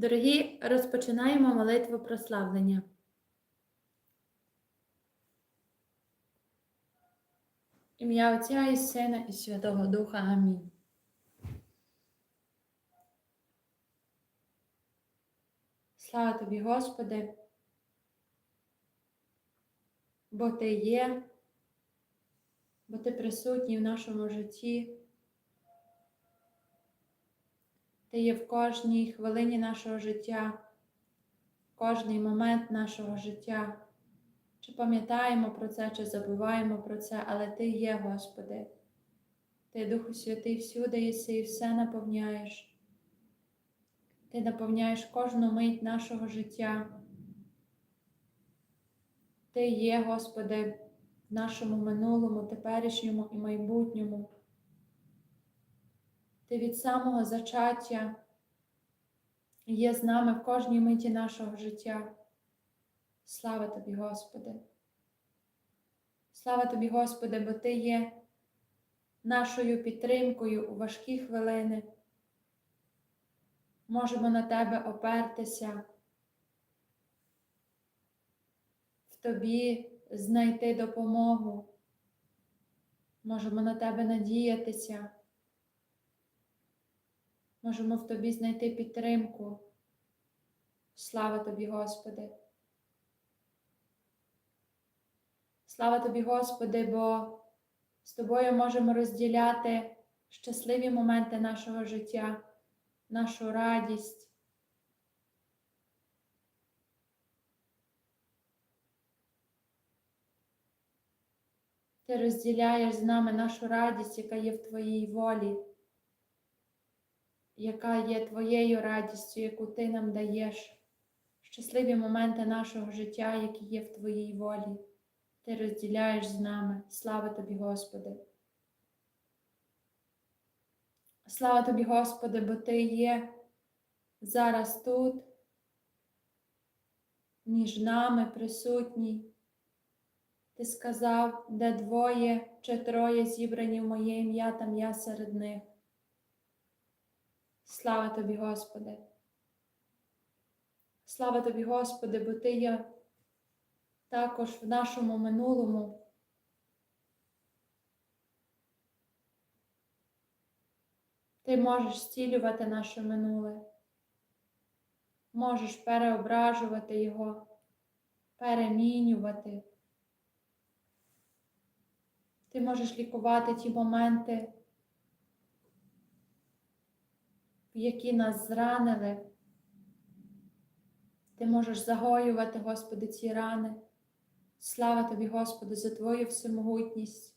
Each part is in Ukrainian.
Дорогі, розпочинаємо молитву прославлення. Ім'я Отця і Сина і Святого Духа. Амінь. Слава тобі, Господи, бо Ти є, бо Ти присутній в нашому житті. Ти є в кожній хвилині нашого життя, в кожний момент нашого життя. Чи пам'ятаємо про це, чи забуваємо про це, але Ти є, Господи. Ти, Духу Святий, всюди єси і все наповняєш. Ти наповняєш кожну мить нашого життя. Ти є, Господи, в нашому минулому, теперішньому і майбутньому. Ти від самого зачаття є з нами в кожній миті нашого життя. Слава тобі, Господи. Слава тобі, Господи, бо Ти є нашою підтримкою у важкі хвилини. Можемо на Тебе опертися, в Тобі знайти допомогу. Можемо на Тебе надіятися. Можемо в Тобі знайти підтримку. Слава тобі, Господи. Слава тобі, Господи, бо з тобою можемо розділяти щасливі моменти нашого життя, нашу радість. Ти розділяєш з нами нашу радість, яка є в Твоїй волі, яка є Твоєю радістю, яку Ти нам даєш, щасливі моменти нашого життя, які є в Твоїй волі. Ти розділяєш з нами. Слава тобі, Господи. Слава тобі, Господи, бо Ти є зараз тут, між нами присутній. Ти сказав, де двоє чи троє зібрані в моє ім'я, там я серед них. Слава тобі, Господи. Слава тобі, Господи, бо Ти є також в нашому минулому. Ти можеш зцілювати наше минуле, можеш переображувати його, перемінювати. Ти можеш лікувати ті моменти, в які нас зранили. Ти можеш загоювати, Господи, ці рани. Слава тобі, Господи, за Твою всемогутність,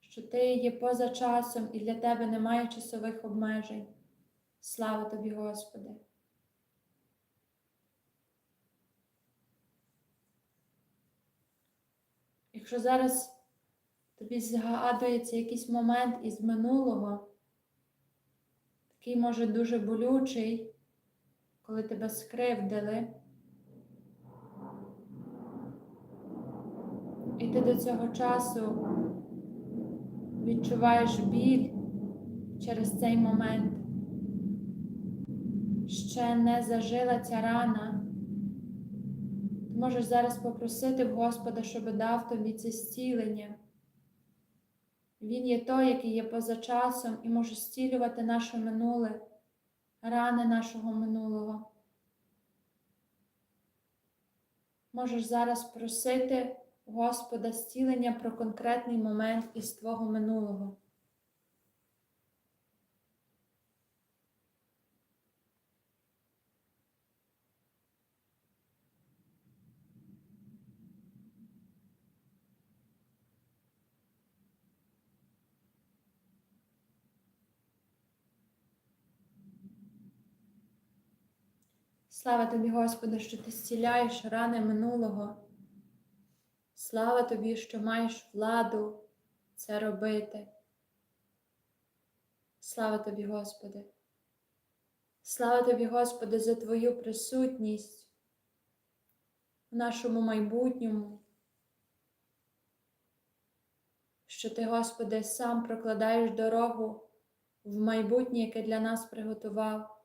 що Ти є поза часом і для Тебе немає часових обмежень. Слава тобі, Господи. Якщо зараз тобі згадується якийсь момент із минулого, такий може дуже болючий, коли тебе скривдили. І ти до цього часу відчуваєш біль через цей момент. Ще не зажила ця рана. Ти можеш зараз попросити в Господа, щоб дав тобі це зцілення. Він є той, який є поза часом і може зцілювати наше минуле, рани нашого минулого. Можеш зараз просити. Господа зцілення про конкретний момент із Твого минулого. Слава тобі, Господи, що ти зціляєш рани минулого. Слава тобі, що маєш владу це робити. Слава тобі, Господи. Слава тобі, Господи, за Твою присутність в нашому майбутньому, що Ти, Господи, сам прокладаєш дорогу в майбутнє, яке для нас приготував.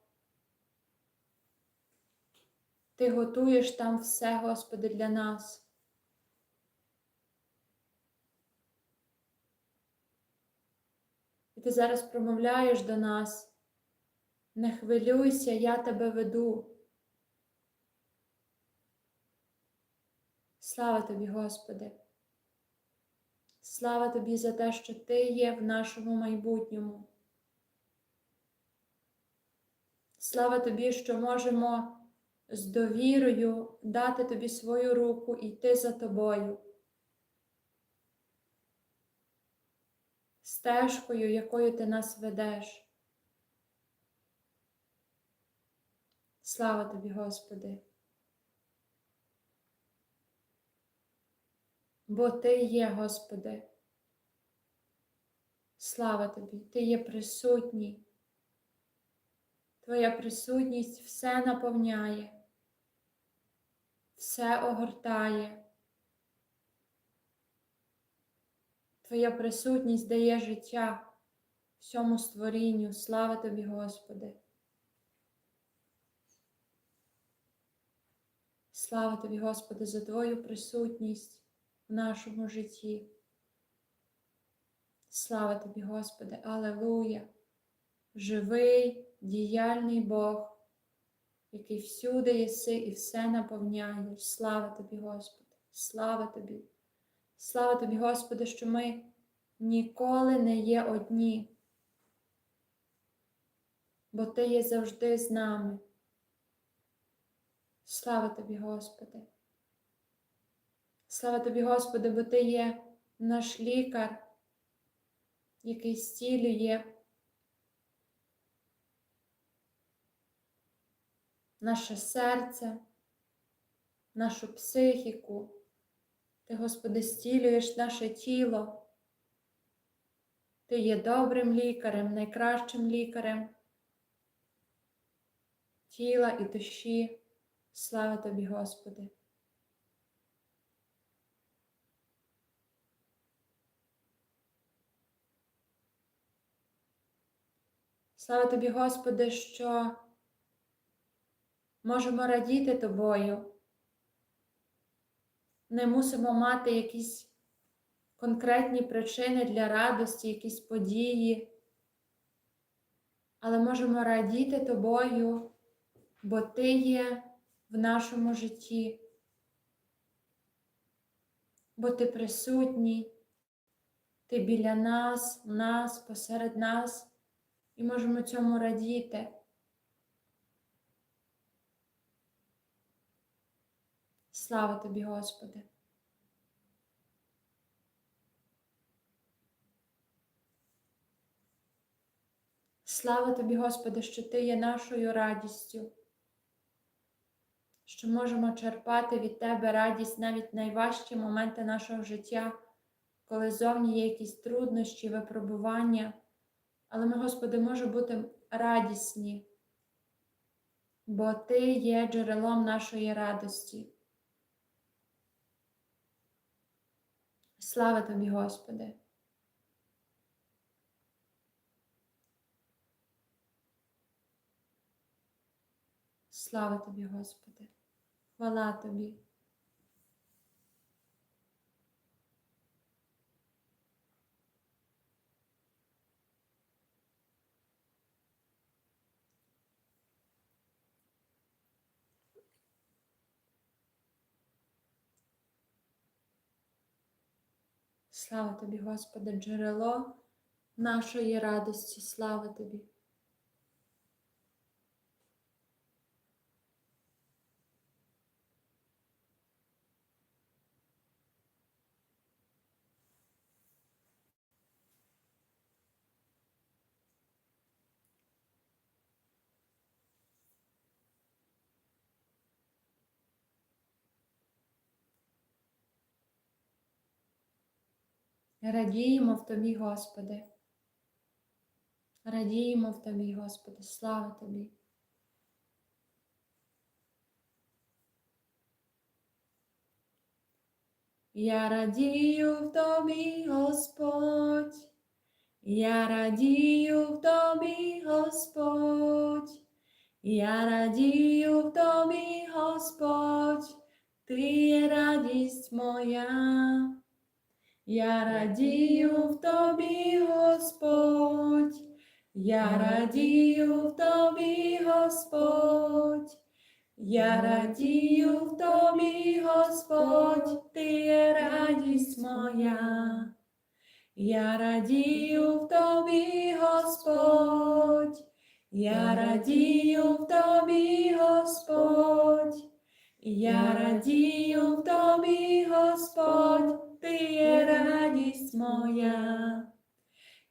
Ти готуєш там все, Господи, для нас. І ти зараз промовляєш до нас. Не хвилюйся, я тебе веду. Слава тобі, Господи. Слава тобі за те, що Ти є в нашому майбутньому. Слава тобі, що можемо з довірою дати тобі свою руку і йти за тобою. Стежкою, якою ти нас ведеш. Слава тобі, Господи. Бо Ти є, Господи. Слава тобі, Ти є присутній. Твоя присутність все наповняє, все огортає. Твоя присутність дає життя всьому створінню. Слава тобі, Господи. Слава тобі, Господи, за Твою присутність в нашому житті. Слава тобі, Господи, Алелуя! Живий, діяльний Бог, який всюди єси і все наповняєш. Слава тобі, Господи, слава тобі, слава тобі, Господи, що ми ніколи не є одні, бо Ти є завжди з нами. Слава тобі, Господи. Слава тобі, Господи, бо Ти є наш лікар, який зцілює наше серце, нашу психіку. Ти, Господи, зцілюєш наше тіло. Ти є добрим лікарем, найкращим лікарем тіла і душі. Слава тобі, Господи. Слава тобі, Господи, що можемо радіти тобою. Не мусимо мати якісь конкретні причини для радості, якісь події, але можемо радіти тобою, бо ти є в нашому житті, бо ти присутній, ти біля нас, нас, посеред нас, і можемо цьому радіти. Слава тобі, Господи. Слава тобі, Господи, що Ти є нашою радістю, що можемо черпати від Тебе радість навіть найважчі моменти нашого життя, коли зовні є якісь труднощі, випробування. Але ми, Господи, можемо бути радісні, бо Ти є джерелом нашої радості. Слава тобі, Господи. Слава тобі, Господи, хвала тобі. Слава тобі, Господи, джерело нашої радості, слава тобі. Радіємо в Тобі, Господи. Радіємо в Тобі, Господи, слава Тобі. Я радію в Тобі, Господь, я радію в Тобі, Господь, Я радію в тобі, Господь, ти є радість моя. Я радію в тобі, Господь, я радію в тобі, Господь, я радію в тобі, Господь, ти є радість моя. Я радію в тобі, Господь, я радію в тобі, Господь, я радію в тобі, Господь, ти є радість моя.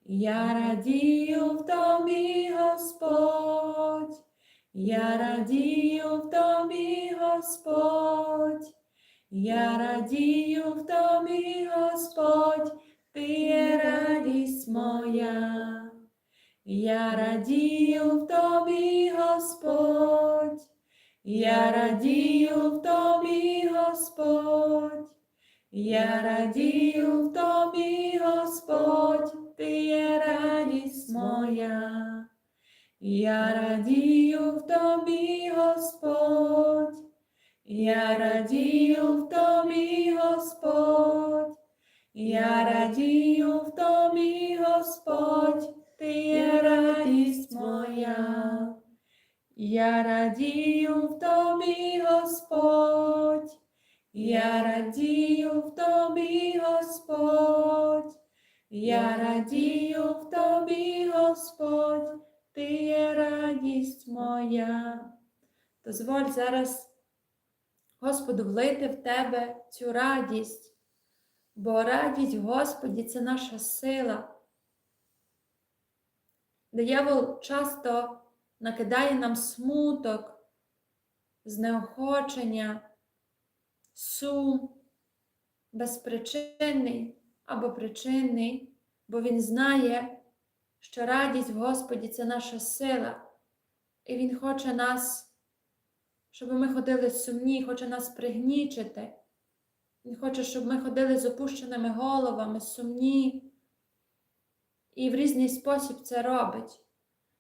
Я радію в тобі, Господь, я радію в тобі, Господь, я радію в тобі, Господь, ти є радість моя. Я радію в тобі, Господь, я радію в тобі, Господь, я радію в тобі, Господь, ти є радість моя. Я радію в тобі, Господь, я радію в тобі, Господь, я радію в тобі, Господь, ти є радість моя. Я радію в тобі, Господь, я радію в тобі, Господь, я радію в тобі, Господь, ти є радість моя. Дозволь зараз, Господу, влити в тебе цю радість, бо радість Господі це наша сила. Диявол часто накидає нам смуток, знеохочення, сум, безпричинний або причинний, бо він знає, що радість в Господі це наша сила, і Він хоче нас, щоб ми ходили сумні, хоче нас пригнічити. Він хоче, щоб ми ходили з опущеними головами, сумні, і в різний спосіб це робить.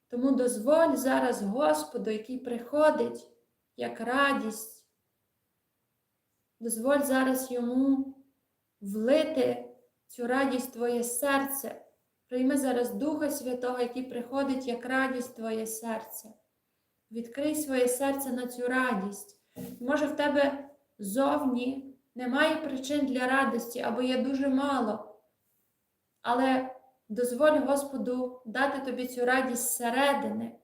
Тому дозволь зараз Господу, який приходить як радість, дозволь зараз йому влити цю радість в твоє серце. Прийми зараз Духа Святого, який приходить як радість в твоє серце. Відкрий своє серце на цю радість. Може, в тебе зовні немає причин для радості або є дуже мало. Але дозволь Господу дати тобі цю радість зсередини,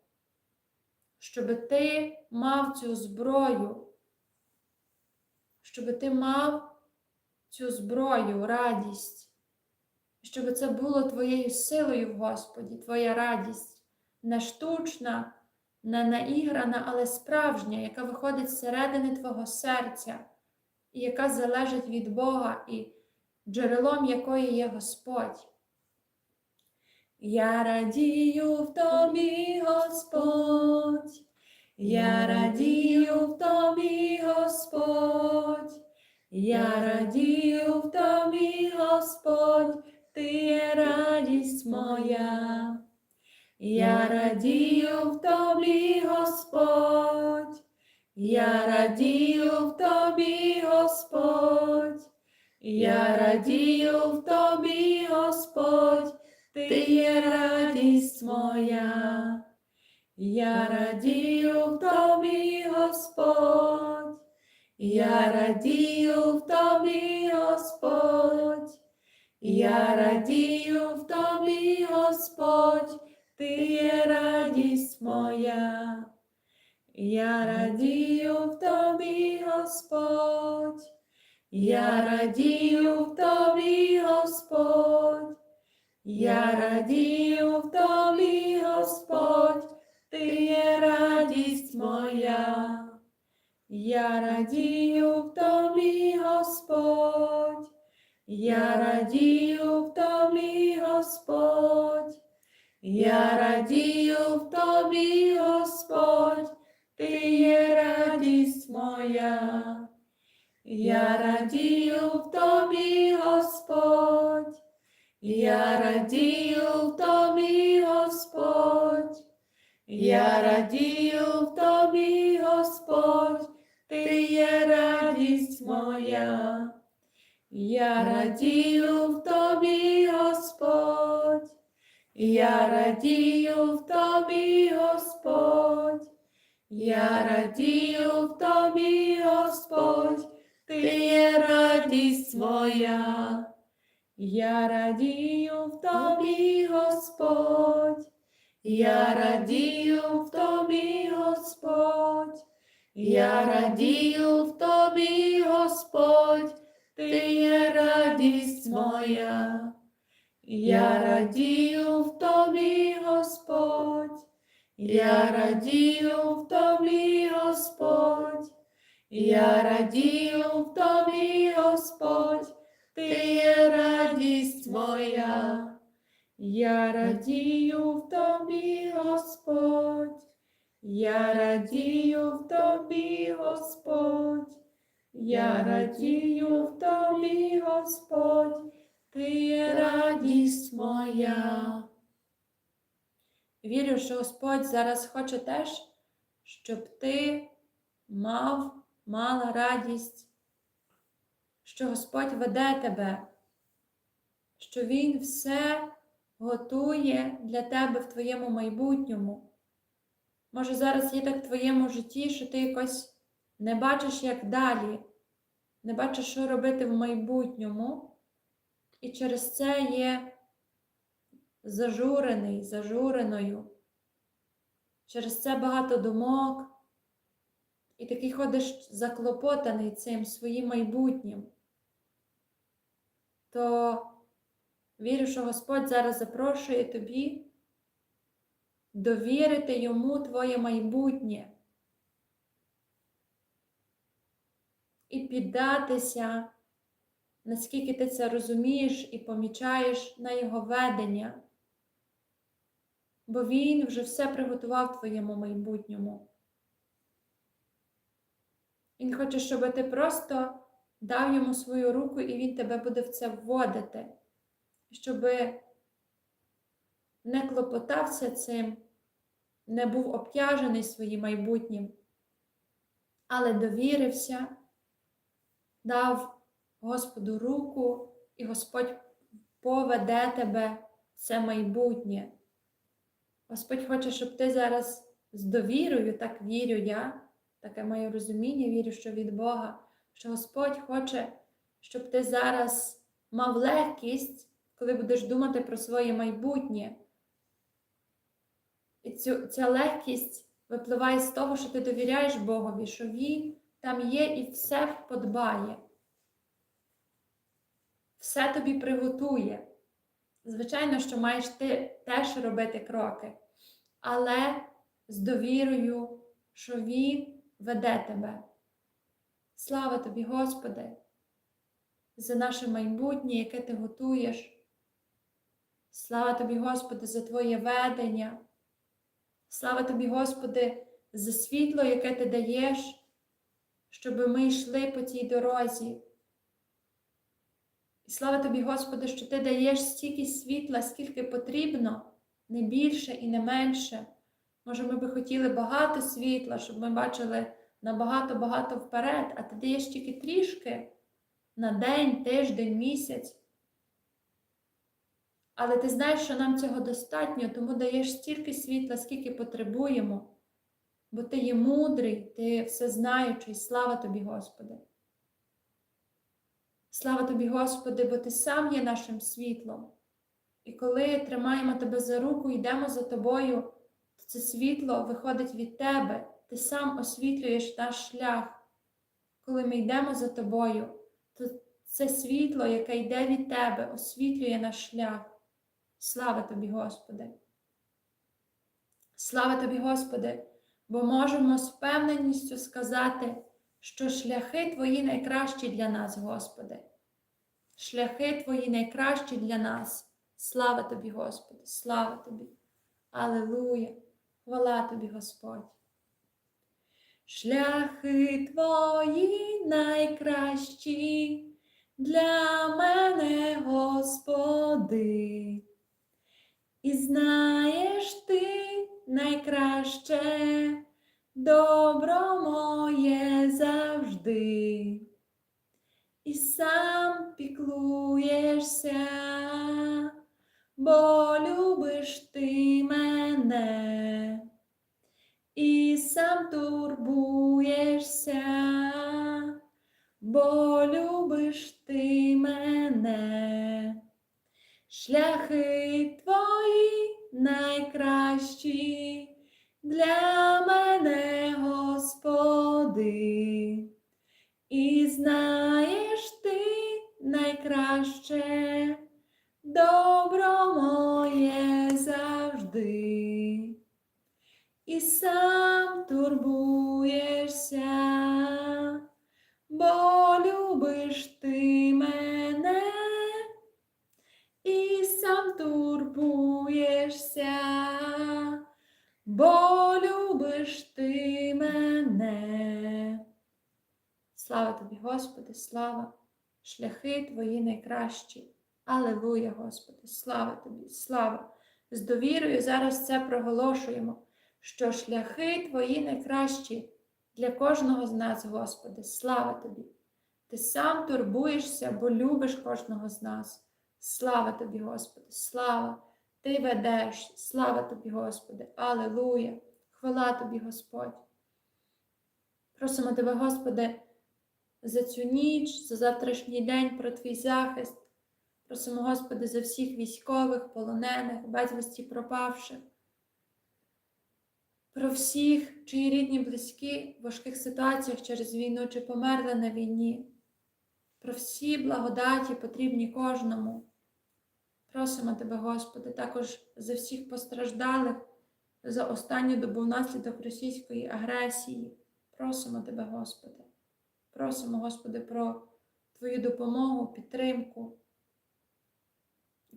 щоб ти мав цю зброю, щоб ти мав цю зброю, радість, щоб це було твоєю силою Господі, твоя радість, не штучна, не наіграна, але справжня, яка виходить зсередини твого серця, і яка залежить від Бога, і джерелом якої є Господь. Я радію в тобі, Господь, я радію в тобі, Господь, я радію в тобі, Господь, ти є радість моя. Я радію в тобі, Господь, я радію в тобі, Господь, я радію в тобі, Господь, ти є радість моя. Я радію в тобі, Господь, я радію в тобі, Господь, я радію в тобі, Господь, ти є радість моя. Я радію в тобі, Господь, я радію в тобі, Господь, я радію в тобі, Господь, Я радію в тобі, Господь, я радію в тобі, Господь, я радію в тобі, Господь, ти є радість моя. Я радію в тобі, Господь, я радію в тобі, Господь, я радію в тобі. моя, я радію в тобі, Господь, я радію в тобі, Господь, я радію в тобі, Господь, ти є радість моя. Я радію в тобі, Господь, я радію в тобі, Господь, Я радію в тобі, Господь, ти є радість моя. Я радію в тобі, Господь, я радію в тобі, Господь, я радію в тобі, Господь, ти є радість моя. Я радію в тобі, Господь, я радію в тобі, Господь, я радію в тобі, Господь, ти є радість моя. Вірю, що Господь зараз хоче теж, щоб ти мав, мала радість, що Господь веде тебе, що Він все готує для тебе в твоєму майбутньому. Може, зараз є так в твоєму житті, що ти якось не бачиш, як далі, не бачиш, що робити в майбутньому, і через це є зажурений, зажуреною. Через це багато думок, і такий ходиш заклопотаний цим своїм майбутнім. То Вірю, що Господь зараз запрошує тобі довірити йому твоє майбутнє і піддатися, наскільки ти це розумієш і помічаєш на його ведення, бо Він вже все приготував твоєму майбутньому. Він хоче, щоб ти просто дав йому свою руку, і він тебе буде в це вводити щоб не клопотався цим, не був обтяжений своїм майбутнім, але довірився, дав Господу руку, і Господь поведе тебе в це майбутнє. Господь хоче, щоб ти зараз з довірою, так вірю я, таке моє розуміння, вірю, що від Бога, що Господь хоче, щоб ти зараз мав легкість коли будеш думати про своє майбутнє. І цю, ця легкість випливає з того, що ти довіряєш Богові, що Він там є і все подбає, все тобі приготує. Звичайно, що маєш ти теж робити кроки, але з довірою, що Він веде тебе. Слава тобі, Господи, за наше майбутнє, яке ти готуєш. Слава тобі, Господи, за Твоє ведення. Слава тобі, Господи, за світло, яке Ти даєш, щоб ми йшли по цій дорозі. І слава тобі, Господи, що Ти даєш стільки світла, скільки потрібно, не більше і не менше. Може, ми би хотіли багато світла, щоб ми бачили набагато-багато вперед, а ти даєш тільки трішки на день, тиждень, місяць. Але ти знаєш, що нам цього достатньо, тому даєш стільки світла, скільки потребуємо, бо ти є мудрий, ти всезнаючий, слава тобі, Господи. Слава тобі, Господи, бо Ти сам є нашим світлом. І коли тримаємо Тебе за руку, йдемо за тобою, то це світло виходить від Тебе, Ти сам освітлюєш наш шлях. Коли ми йдемо за тобою, то це світло, яке йде від Тебе, освітлює наш шлях. Слава тобі, Господи! Слава тобі, Господи, бо можемо з впевненістю сказати, що шляхи Твої найкращі для нас, Господи. Шляхи Твої найкращі для нас. Слава тобі, Господи, слава тобі. Аллилуйя! Хвала тобі, Господь. Шляхи Твої найкращі для мене, Господи. І знаєш ти найкраще добро моє завжди. і сам піклуєшся, бо любиш ти мене, і сам турбуєшся, бо любиш ти мене. Шляхи твої найкращі для мене, Господи, і знаєш ти найкраще добро моє завжди, і сам Господи, слава, шляхи твої найкращі. Алелуя, Господи, слава тобі, слава. З довірою зараз це проголошуємо, що шляхи твої найкращі для кожного з нас, Господи, слава тобі. Ти сам турбуєшся, бо любиш кожного з нас. Слава тобі, Господи, слава! Ти ведеш, слава тобі, Господи, Алелуя! Хвала тобі, Господь. Просимо тебе, Господи, за цю ніч, за завтрашній день, про твій захист. Просимо, Господи, за всіх військових, полонених, безвісті пропавших, про всіх, чиї рідні, близькі в важких ситуаціях через війну чи померли на війні, про всі благодаті потрібні кожному. Просимо Тебе, Господи, також за всіх постраждалих за останню добу внаслідок російської агресії. Просимо Тебе, Господи. Просимо, Господи, про Твою допомогу, підтримку.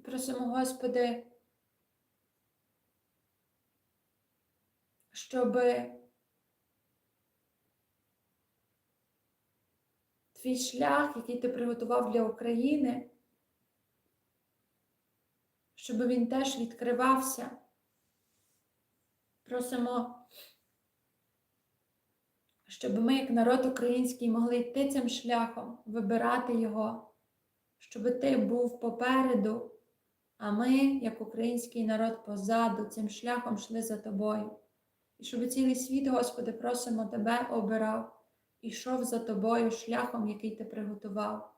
Просимо, Господи, щоб Твій шлях, який ти приготував для України, щоб він теж відкривався. Просимо, щоб ми, як народ український, могли йти цим шляхом, вибирати його, щоб ти був попереду, а ми, як український народ, позаду, цим шляхом йшли за тобою. І щоб цілий світ, Господи, просимо Тебе обирав, ішов за тобою шляхом, який ти приготував.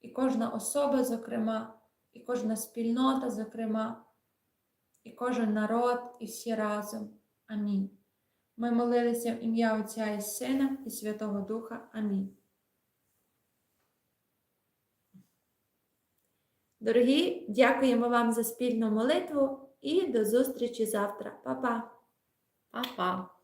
І кожна особа, зокрема, і кожна спільнота, зокрема, і кожен народ, і всі разом. Амінь. Ми молилися в ім'я Отця і Сина і Святого Духа. Амінь. Дорогі, дякуємо вам за спільну молитву і до зустрічі завтра. Па-па! Па-па!